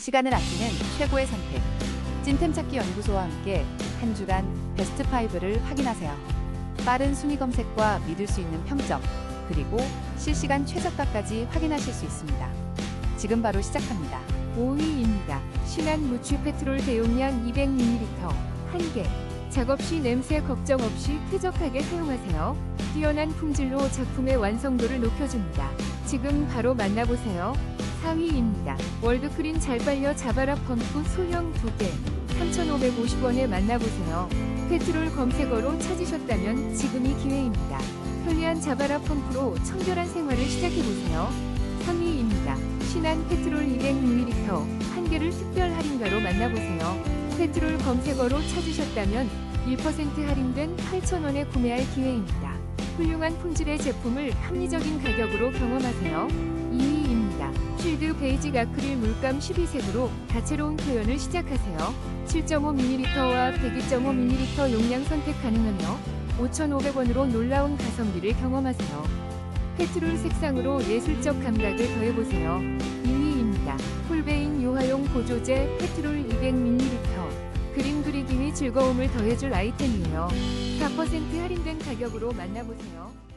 시간을 아끼는 최고의 선택. 찐템 찾기 연구소와 함께 한 주간 베스트 5를 확인하세요. 빠른 순위 검색과 믿을 수 있는 평점, 그리고 실시간 최저가까지 확인하실 수 있습니다. 지금 바로 시작합니다. 5위입니다. 신한 무취 페트롤 대용량 200ml 1개. 작업 시 냄새 걱정 없이 쾌적하게 사용하세요. 뛰어난 품질로 작품의 완성도를 높여줍니다. 지금 바로 만나보세요. 4위입니다. 월드크린 잘 빨려 자바라 펌프 소형 2개. 3,550원에 만나보세요. 페트롤 검색어로 찾으셨다면 지금이 기회입니다. 편리한 자바라 펌프로 청결한 생활을 시작해보세요. 3위입니다. 신한 페트롤 200ml 한 개를 특별 할인가로 만나보세요. 페트롤 검색어로 찾으셨다면 1% 할인된 8,000원에 구매할 기회입니다. 훌륭한 품질의 제품을 합리적인 가격으로 경험하세요. 2위입니다. 베이직 아크릴 물감 12색으로 다채로운 표현을 시작하세요. 7.5ml와 102.5ml 용량 선택 가능하며 5,500원으로 놀라운 가성비를 경험하세요. 페트롤 색상으로 예술적 감각을 더해보세요. 2위입니다. 폴베인 요화용 보조제 페트롤 200ml. 그림 그리기 위 즐거움을 더해줄 아이템이에요. 4% 할인된 가격으로 만나보세요.